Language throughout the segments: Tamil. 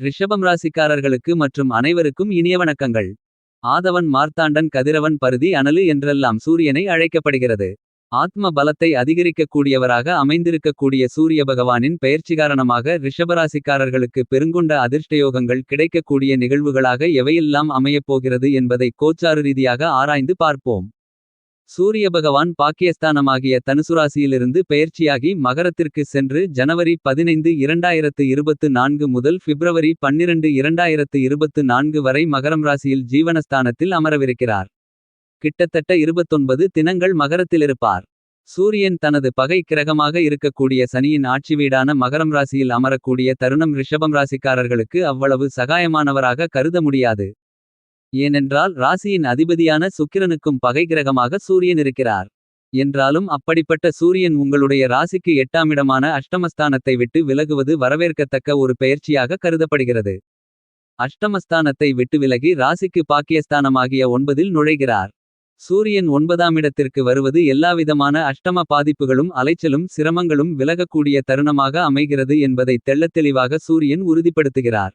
ரிஷபம் ராசிக்காரர்களுக்கு மற்றும் அனைவருக்கும் இனிய வணக்கங்கள். ஆதவன் மார்த்தாண்டன் கதிரவன் பருதி அனலு என்றெல்லாம் சூரியனை அழைக்கப்படுகிறது. ஆத்ம பலத்தை அதிகரிக்கக்கூடியவராக அமைந்திருக்கக்கூடிய சூரிய பகவானின் பெயர்ச்சி காரணமாக ரிஷபராசிக்காரர்களுக்கு பெருங்கொண்ட அதிர்ஷ்டயோகங்கள் கிடைக்கக்கூடிய நிகழ்வுகளாக எவையெல்லாம் அமையப்போகிறது என்பதை கோச்சாறு ரீதியாக ஆராய்ந்து பார்ப்போம். சூரிய பகவான் பாக்கியஸ்தானமாகிய தனுசுராசியிலிருந்து பெயர்ச்சியாகி மகரத்திற்கு சென்று ஜனவரி 15 2024 முதல் பிப்ரவரி 12 2024 வரை மகரம் ராசியில் ஜீவனஸ்தானத்தில் அமரவிருக்கிறார். கிட்டத்தட்ட 29 தினங்கள் மகரத்திலிருப்பார். சூரியன் தனது பகை கிரகமாக இருக்கக்கூடிய சனியின் ஆட்சி வீடான மகரம் ராசியில் அமரக்கூடிய தருணம் ரிஷபம் ராசிக்காரர்களுக்கு அவ்வளவு சகாயமானவராக கருத முடியாது. ஏனென்றால் ராசியின் அதிபதியான சுக்கிரனுக்கும் பகை கிரகமாக சூரியன் இருக்கிறார். என்றாலும் அப்படிப்பட்ட சூரியன் உங்களுடைய ராசிக்கு எட்டாமிடமான அஷ்டமஸ்தானத்தை விட்டு விலகுவது வரவேற்கத்தக்க ஒரு பெயர்ச்சியாக கருதப்படுகிறது. அஷ்டமஸ்தானத்தை விட்டு விலகி ராசிக்கு பாக்கியஸ்தானமாகிய ஒன்பதில் நுழைகிறார். சூரியன் ஒன்பதாமிடத்திற்கு வருவது எல்லாவிதமான அஷ்டம பாதிப்புகளும் அலைச்சலும் சிரமங்களும் விலகக்கூடிய தருணமாக அமைகிறது என்பதை தெள்ளத்தெளிவாக சூரியன் உறுதிப்படுத்துகிறார்.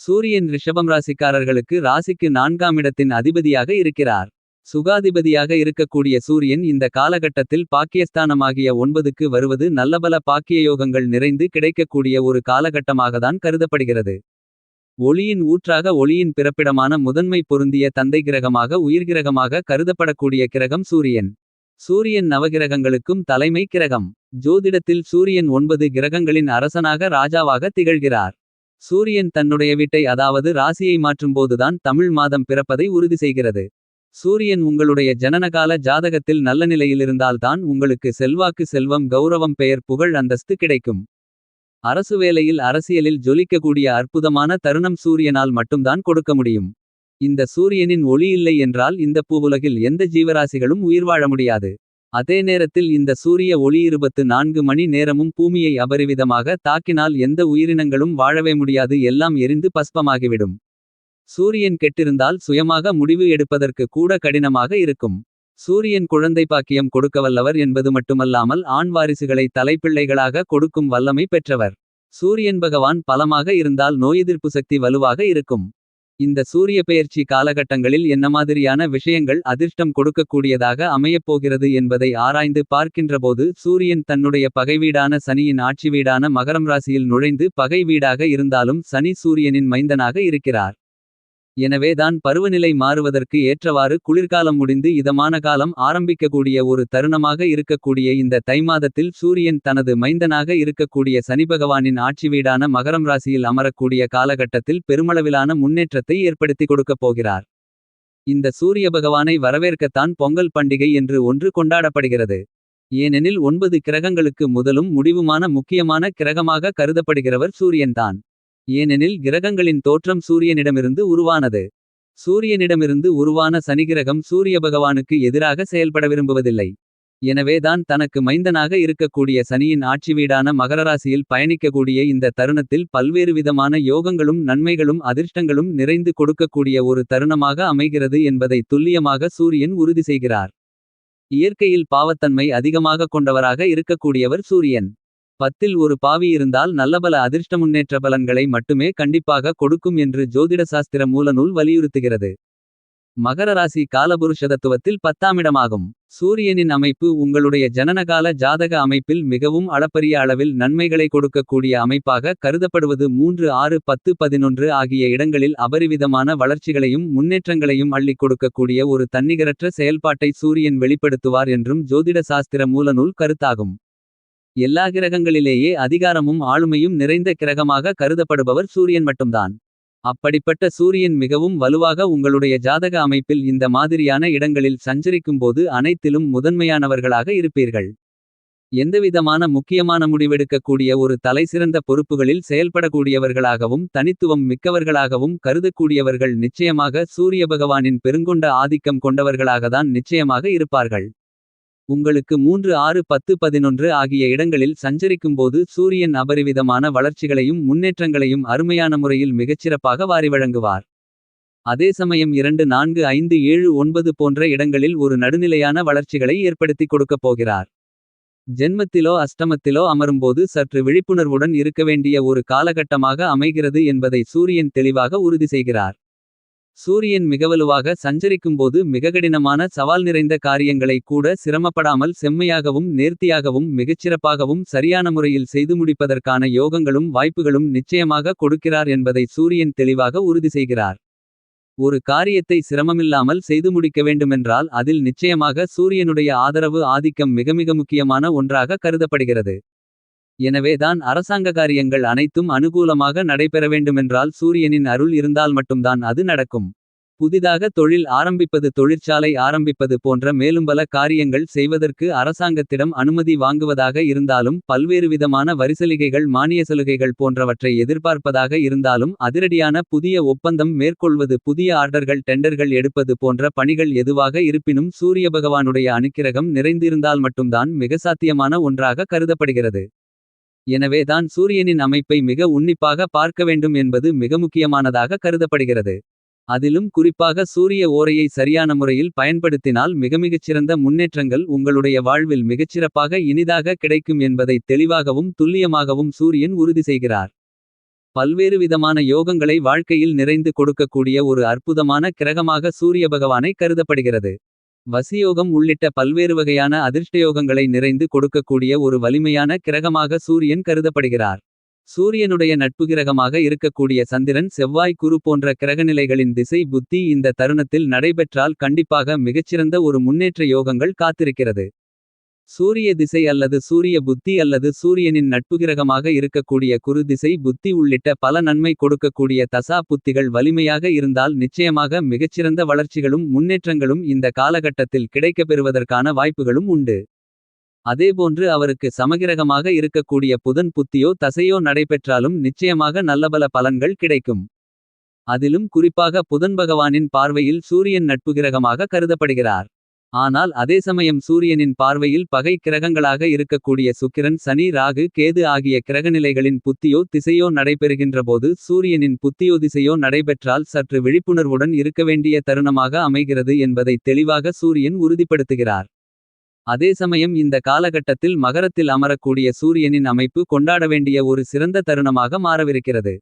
சூரியன் ரிஷபம் ராசிக்காரர்களுக்கு ராசிக்கு நான்காம் இடத்தின் அதிபதியாக இருக்கிறார். சுகாதிபதியாக இருக்கக்கூடிய சூரியன் இந்த காலகட்டத்தில் பாக்கியஸ்தானமாகிய ஒன்பதுக்கு வருவது நல்லபல பாக்கியயோகங்கள் நிறைந்து கிடைக்கக்கூடிய ஒரு காலகட்டமாகத்தான் கருதப்படுகிறது. ஒளியின் ஊற்றாக ஒளியின் பிறப்பிடமான முதன்மை பொருந்திய தந்தை கிரகமாக உயிர்கிரகமாக கருதப்படக்கூடிய கிரகம் சூரியன். சூரியன் நவகிரகங்களுக்கும் தலைமை கிரகம். ஜோதிடத்தில் சூரியன் ஒன்பது கிரகங்களின் அரசனாக ராஜாவாக திகழ்கிறார். சூரியன் தன்னுடைய வீட்டை அதாவது ராசியை மாற்றும்போதுதான் தமிழ் மாதம் பிறப்பதை உறுதி செய்கிறது. சூரியன் உங்களுடைய ஜனனகால ஜாதகத்தில் நல்ல நிலையிலிருந்தால்தான் உங்களுக்கு செல்வாக்கு செல்வம் கௌரவம் பெயர் புகழ் அந்தஸ்து கிடைக்கும். அரசு வேலையில் அரசியலில் ஜொலிக்கக்கூடிய அற்புதமான தருணம் சூரியனால் மட்டும்தான் கொடுக்க முடியும். இந்த சூரியனின் ஒளி இல்லை என்றால் இந்த பூவுலகில் எந்த ஜீவராசிகளும் உயிர் வாழ முடியாது. அதே நேரத்தில் இந்த சூரிய ஒளி இருபத்து நான்கு மணி நேரமும் பூமியை அபரிவிதமாக தாக்கினால் எந்த உயிரினங்களும் வாழவே முடியாது எல்லாம் எரிந்து பஸ்பமாகிவிடும். சூரியன் கெட்டிருந்தால் சுயமாக முடிவு எடுப்பதற்கு கூட கடினமாக இருக்கும். சூரியன் குழந்தை பாக்கியம் கொடுக்கவல்லவர் என்பது மட்டுமல்லாமல் ஆண் வாரிசுகளை தலைப்பிள்ளைகளாக கொடுக்கும் வல்லமை பெற்றவர். சூரியன் பகவான் பலமாக இருந்தால் நோயெதிர்ப்பு சக்தி வலுவாக இருக்கும். இந்த சூரிய பெயர்ச்சி காலகட்டங்களில் என்ன மாதிரியான விஷயங்கள் அதிர்ஷ்டம் கொடுக்கக்கூடியதாக அமையப்போகிறது என்பதை ஆராய்ந்து பார்க்கின்றபோது சூரியன் தன்னுடைய பகைவீடான சனியின் ஆட்சி வீடான மகரம் ராசியில் நுழைந்து பகை வீடாக இருந்தாலும் சனி சூரியனின் மைந்தனாக இருக்கிறார். எனவேதான் பருவநிலை மாறுவதற்கு ஏற்றவாறு குளிர்காலம் முடிந்து இதமான காலம் ஆரம்பிக்கக்கூடிய ஒரு தருணமாக இருக்கக்கூடிய இந்த தைமாதத்தில் சூரியன் தனது மைந்தனாக இருக்கக்கூடிய சனிபகவானின் ஆட்சி வீடான மகரம் ராசியில் அமரக்கூடிய காலகட்டத்தில் பெருமளவிலான முன்னேற்றத்தை ஏற்படுத்தி கொடுக்கப் போகிறார். இந்த சூரிய பகவானை வரவேற்கத்தான் பொங்கல் பண்டிகை என்று ஒன்று கொண்டாடப்படுகிறது. ஏனெனில் ஒன்பது கிரகங்களுக்கு முதலும் முடிவுமான முக்கியமான கிரகமாக கருதப்படுகிறவர் சூரியன்தான். ஏனெனில் கிரகங்களின் தோற்றம் சூரியனிடமிருந்து உருவானது. சூரியனிடமிருந்து உருவான சனிகிரகம் சூரிய பகவானுக்கு எதிராக செயல்பட விரும்புவதில்லை. எனவேதான் தனக்கு மைந்தனாக இருக்கக்கூடிய சனியின் ஆட்சி வீடான மகரராசியில் பயணிக்கக்கூடிய இந்த தருணத்தில் பல்வேறு விதமான யோகங்களும் நன்மைகளும் அதிர்ஷ்டங்களும் நிறைந்து கொடுக்கக்கூடிய ஒரு தருணமாக அமைகிறது என்பதை துல்லியமாக சூரியன் உறுதி செய்கிறார். இயற்கையில் பாவத்தன்மை அதிகமாக கொண்டவராக இருக்கக்கூடியவர் சூரியன். பத்தில் ஒரு பாவி இருந்தால் நல்லபல அதிர்ஷ்ட முன்னேற்ற பலன்களை மட்டுமே கண்டிப்பாக கொடுக்கும் என்று ஜோதிட சாஸ்திர மூலநூல் வலியுறுத்துகிறது. மகர ராசி காலபுருஷதத்துவத்தில் பத்தாமிடமாகும். சூரியனின் அமைப்பு உங்களுடைய ஜனனகால ஜாதக அமைப்பில் மிகவும் அளப்பரிய அளவில் நன்மைகளை கொடுக்கக்கூடிய அமைப்பாக கருதப்படுவது மூன்று ஆறு பத்து பதினொன்று ஆகிய இடங்களில் அபரிவிதமான வளர்ச்சிகளையும் முன்னேற்றங்களையும் அள்ளி கொடுக்கக்கூடிய ஒரு தன்னிகரற்ற செயல்பாட்டை சூரியன் வெளிப்படுத்துவார் என்றும் ஜோதிட சாஸ்திர மூலநூல் கருத்தாகும். எல்லா கிரகங்களிலேயே அதிகாரமும் ஆளுமையும் நிறைந்த கிரகமாக கருதப்படுபவர் சூரியன் மட்டும்தான். அப்படிப்பட்ட சூரியன் மிகவும் வலுவாக உங்களுடைய ஜாதக அமைப்பில் இந்த மாதிரியான இடங்களில் சஞ்சரிக்கும்போது அனைத்திலும் முதன்மையானவர்களாக இருப்பீர்கள். எந்தவிதமான முக்கியமான முடிவெடுக்கக்கூடிய ஒரு தலைசிறந்த பொறுப்புகளில் செயல்படக்கூடியவர்களாகவும் தனித்துவம் மிக்கவர்களாகவும் கருதக்கூடியவர்கள் நிச்சயமாக சூரிய பகவானின் பெருங்கொண்ட ஆதிக்கம் கொண்டவர்களாகத்தான் நிச்சயமாக இருப்பார்கள். உங்களுக்கு மூன்று ஆறு பத்து பதினொன்று ஆகிய இடங்களில் சஞ்சரிக்கும்போது சூரியன் அபரிவிதமான வளர்ச்சிகளையும் முன்னேற்றங்களையும் அருமையான முறையில் மிகச்சிறப்பாக வாரி வழங்குவார். அதே சமயம் இரண்டு நான்கு ஐந்து ஏழு ஒன்பது போன்ற இடங்களில் ஒரு நடுநிலையான வளர்ச்சிகளை ஏற்படுத்திக் கொடுக்கப் போகிறார். ஜென்மத்திலோ அஷ்டமத்திலோ அமரும்போது சற்று விழிப்புணர்வுடன் இருக்க வேண்டிய ஒரு காலகட்டமாக அமைகிறது என்பதை சூரியன் தெளிவாக உறுதி செய்கிறார். சூரியன் மிகவலுவாக சஞ்சரிக்கும்போது மிககடினமான சவால் நிறைந்த காரியங்களை கூட சிரமப்படாமல் செம்மையாகவும் நேர்த்தியாகவும் மிகச்சிறப்பாகவும் சரியான முறையில் செய்து முடிப்பதற்கான யோகங்களும் வாய்ப்புகளும் நிச்சயமாக கொடுக்கிறார் என்பதை சூரியன் தெளிவாக உறுதி செய்கிறார். ஒரு காரியத்தை சிரமமில்லாமல் செய்து முடிக்க வேண்டுமென்றால் அதில் நிச்சயமாக சூரியனுடைய ஆதரவு ஆதிக்கம் மிகமிக முக்கியமான ஒன்றாக கருதப்படுகிறது. எனவேதான் அரசாங்க காரியங்கள் அனைத்தும் அனுகூலமாக நடைபெற வேண்டுமென்றால் சூரியனின் அருள் இருந்தால் மட்டும்தான் அது நடக்கும். புதிதாக தொழில் ஆரம்பிப்பது தொழிற்சாலை ஆரம்பிப்பது போன்ற மேலும்பல காரியங்கள் செய்வதற்கு அரசாங்கத்திடம் அனுமதி வாங்குவதாக இருந்தாலும் பல்வேறு விதமான வரிசலுகைகள் மானிய சலுகைகள் போன்றவற்றை எதிர்பார்ப்பதாக இருந்தாலும் அதிரடியான புதிய ஒப்பந்தம் மேற்கொள்வது புதிய ஆர்டர்கள் டெண்டர்கள் எடுப்பது போன்ற பணிகள் எதுவாக இருப்பினும் சூரிய பகவானுடைய அனுக்கிரகம் நிறைந்திருந்தால் மட்டும்தான் மிக சாத்தியமான ஒன்றாக கருதப்படுகிறது. எனவேதான் சூரியனின் அமைப்பை மிக உன்னிப்பாக பார்க்க வேண்டும் என்பது மிக முக்கியமானதாக கருதப்படுகிறது. அதிலும் குறிப்பாக சூரிய ஓரையை சரியான முறையில் பயன்படுத்தினால் மிக மிகச்சிறந்த முன்னேற்றங்கள் உங்களுடைய வாழ்வில் மிகச்சிறப்பாக இனிதாக கிடைக்கும் என்பதை தெளிவாகவும் துல்லியமாகவும் சூரியன் உறுதி செய்கிறார். பல்வேறு விதமான யோகங்களை வாழ்க்கையில் நிறைந்து கொடுக்கக்கூடிய ஒரு அற்புதமான கிரகமாக சூரிய பகவானை கருதப்படுகிறது. வசியோகம் உள்ளிட்ட பல்வேறு வகையான அதிர்ஷ்டயோகங்களை நிறைந்து கொடுக்கக்கூடிய ஒரு வலிமையான கிரகமாக சூரியன் கருதப்படுகிறார். சூரியனுடைய நட்புகிரகமாக இருக்கக்கூடிய சந்திரன் செவ்வாய் குரு போன்ற கிரகநிலைகளின் திசை புத்தி இந்த தருணத்தில் நடைபெற்றால் கண்டிப்பாக மிகச்சிறந்த ஒரு முன்னேற்ற யோகங்கள் காத்திருக்கிறது. சூரிய திசை அல்லது சூரிய புத்தி அல்லது சூரியனின் நட்புகிரகமாக இருக்கக்கூடிய குரு திசை புத்தி உள்ளிட்ட பல நன்மை கொடுக்கக்கூடிய தசா புத்திகள் வலிமையாக இருந்தால் நிச்சயமாக மிகச்சிறந்த வளர்ச்சிகளும் முன்னேற்றங்களும் இந்த காலகட்டத்தில் கிடைக்கப்பெறுவதற்கான வாய்ப்புகளும் உண்டு. அதேபோன்று அவருக்கு சமகிரகமாக இருக்கக்கூடிய புதன் புத்தியோ தசையோ நடைபெற்றாலும் நிச்சயமாக நல்லபல பலன்கள் கிடைக்கும். அதிலும் குறிப்பாக புதன் பகவானின் பார்வையில் சூரியன் நட்புகிரகமாக கருதப்படுகிறார். ஆனால் அதே சமயம் சூரியனின் பார்வையில் பகை கிரகங்களாக இருக்கக்கூடிய சுக்கிரன் சனி ராகு கேது ஆகிய கிரகநிலைகளின் புத்தியோ திசையோ நடைபெறுகின்றபோது சூரியனின் புத்தியோ திசையோ நடைபெற்றால் சற்று விழிப்புணர்வுடன் இருக்க வேண்டிய தருணமாக அமைகிறது என்பதை தெளிவாக சூரியன் உறுதிப்படுத்துகிறார். அதே சமயம் இந்த காலகட்டத்தில் மகரத்தில் அமரக்கூடிய சூரியனின் அமைப்பு கொண்டாட வேண்டிய ஒரு சிறந்த தருணமாக மாறவிருக்கிறது.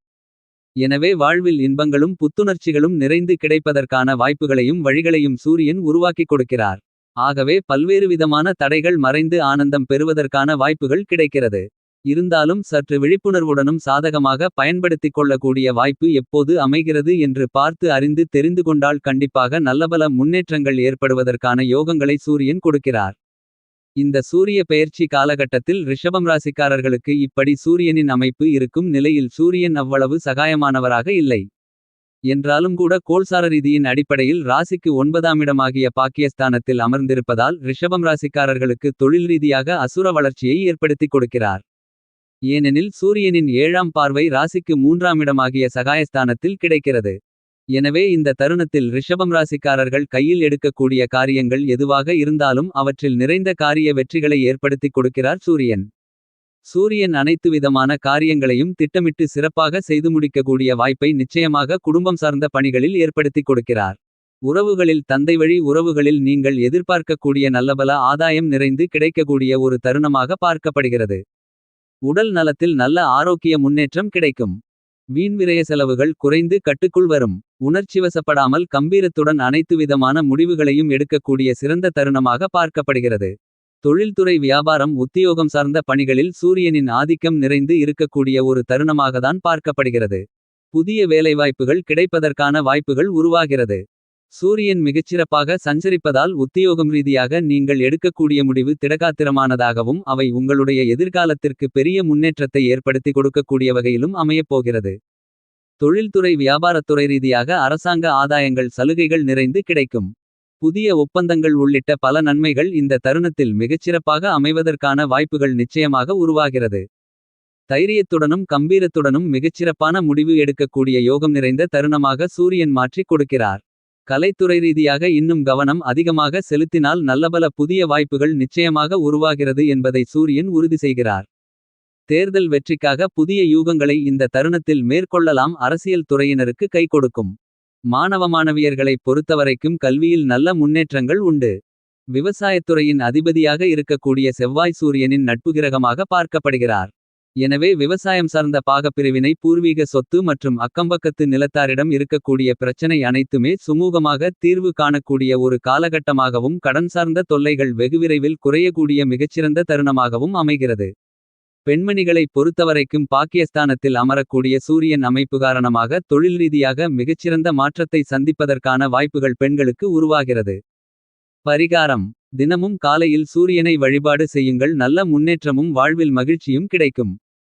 எனவே வாழ்வில் இன்பங்களும் புத்துணர்ச்சிகளும் நிறைந்து கிடைப்பதற்கான வாய்ப்புகளையும் வழிகளையும் சூரியன் உருவாக்கிக் கொடுக்கிறார். ஆகவே பல்வேறு விதமான தடைகள் மறைந்து ஆனந்தம் பெறுவதற்கான வாய்ப்புகள் கிடைக்கிறது. இருந்தாலும் சற்று விழிப்புணர்வுடனும் சாதகமாக பயன்படுத்திக் கொள்ளக்கூடிய வாய்ப்பு எப்போது அமைகிறது என்று பார்த்து அறிந்து தெரிந்து கொண்டால் கண்டிப்பாக நல்லபல முன்னேற்றங்கள் ஏற்படுவதற்கான யோகங்களை சூரியன் கொடுக்கிறார். இந்த சூரிய பெயர்ச்சி காலகட்டத்தில் ரிஷபம் ராசிக்காரர்களுக்கு இப்படி சூரியனின் அமைப்பு இருக்கும் நிலையில் சூரியன் அவ்வளவு சகாயமானவராக இல்லை. என்றாலும் கூட கோல்சார ரீதியின் அடிப்படையில் ராசிக்கு ஒன்பதாமிடமாகிய பாக்கியஸ்தானத்தில் அமர்ந்திருப்பதால் ரிஷபம் ராசிக்காரர்களுக்கு தொழில் ரீதியாக அசுர வளர்ச்சியை ஏற்படுத்திக் கொடுக்கிறார். ஏனெனில் சூரியனின் ஏழாம் பார்வை ராசிக்கு மூன்றாமிடமாகிய சகாயஸ்தானத்தில் கிடைக்கிறது. எனவே இந்த தருணத்தில் ரிஷபம் ராசிக்காரர்கள் கையில் எடுக்கக்கூடிய காரியங்கள் எதுவாக இருந்தாலும் அவற்றில் நிறைந்த காரிய வெற்றிகளை ஏற்படுத்திக் கொடுக்கிறார் சூரியன். சூரியன் அனைத்து விதமான காரியங்களையும் திட்டமிட்டு சிறப்பாக செய்து முடிக்கக்கூடிய வாய்ப்பை நிச்சயமாக குடும்பம் சார்ந்த பணிகளில் ஏற்படுத்திக் கொடுக்கிறார். உறவுகளில் தந்தை வழி உறவுகளில் நீங்கள் எதிர்பார்க்கக்கூடிய நல்லபல ஆதாயம் நிறைந்து கிடைக்கக்கூடிய ஒரு தருணமாக பார்க்கப்படுகிறது. உடல் நலத்தில் நல்ல ஆரோக்கிய முன்னேற்றம் கிடைக்கும். வீண்விரய செலவுகள் குறைந்து கட்டுக்குள் வரும். உணர்ச்சிவசப்படாமல் கம்பீரத்துடன் அனைத்து விதமான முடிவுகளையும் எடுக்கக்கூடிய சிறந்த தருணமாக பார்க்கப்படுகிறது. தொழில்துறை வியாபாரம் உத்தியோகம் சார்ந்த பணிகளில் சூரியனின் ஆதிக்கம் நிறைந்து இருக்கக்கூடிய ஒரு தருணமாகத்தான் பார்க்கப்படுகிறது. புதிய வேலைவாய்ப்புகள் கிடைப்பதற்கான வாய்ப்புகள் உருவாகிறது. சூரியன் மிகச்சிறப்பாக சஞ்சரிப்பதால் உத்தியோகம் ரீதியாக நீங்கள் எடுக்கக்கூடிய முடிவு திடகாத்திரமானதாகவும் அவை உங்களுடைய எதிர்காலத்திற்கு பெரிய முன்னேற்றத்தை ஏற்படுத்தி கொடுக்கக்கூடிய வகையிலும் அமையப்போகிறது. தொழில்துறை வியாபாரத்துறை ரீதியாக அரசாங்க ஆதாயங்கள் சலுகைகள் நிறைந்து கிடைக்கும். புதிய ஒப்பந்தங்கள் உள்ளிட்ட பல நன்மைகள் இந்த தருணத்தில் மிகச்சிறப்பாக அமைவதற்கான வாய்ப்புகள் நிச்சயமாக உருவாகிறது. தைரியத்துடனும் கம்பீரத்துடனும் மிகச்சிறப்பான முடிவு எடுக்கக்கூடிய யோகம் நிறைந்த தருணமாக சூரியன் மாற்றிக் கொடுக்கிறார். கலைத்துறை ரீதியாக இன்னும் கவனம் அதிகமாக செலுத்தினால் நல்லபல புதிய வாய்ப்புகள் நிச்சயமாக உருவாகிறது என்பதை சூரியன் உறுதி செய்கிறார். தேர்தல் வெற்றிக்காக புதிய யூகங்களை இந்த தருணத்தில் மேற்கொள்ளலாம் அரசியல் துறையினருக்கு கை கொடுக்கும். மாணவ மாணவியர்களை பொறுத்தவரைக்கும் கல்வியில் நல்ல முன்னேற்றங்கள் உண்டு. விவசாயத்துறையின் அதிபதியாக இருக்கக்கூடிய செவ்வாய் சூரியனின் நட்புகிரகமாக பார்க்கப்படுகிறார். எனவே விவசாயம் சார்ந்த பாகப்பிரிவினை பூர்வீக சொத்து மற்றும் அக்கம்பக்கத்து நிலத்தாரிடம் இருக்கக்கூடிய பிரச்சனை அனைத்துமே சுமூகமாக தீர்வு காணக்கூடிய ஒரு காலகட்டமாகவும் கடன் சார்ந்த தொல்லைகள் வெகுவிரைவில் குறையக்கூடிய மிகச்சிறந்த தருணமாகவும் அமைகிறது. பெண்மணிகளை பொறுத்தவரைக்கும் பாக்கியஸ்தானத்தில் அமரக்கூடிய சூரியன் அமைப்பு காரணமாக தொழில் ரீதியாக மிகச்சிறந்த மாற்றத்தை சந்திப்பதற்கான வாய்ப்புகள் பெண்களுக்கு உருவாகிறது. பரிகாரம் தினமும் காலையில் சூரியனை வழிபாடு செய்யுங்கள் நல்ல முன்னேற்றமும் வாழ்வில் மகிழ்ச்சியும் கிடைக்கும்.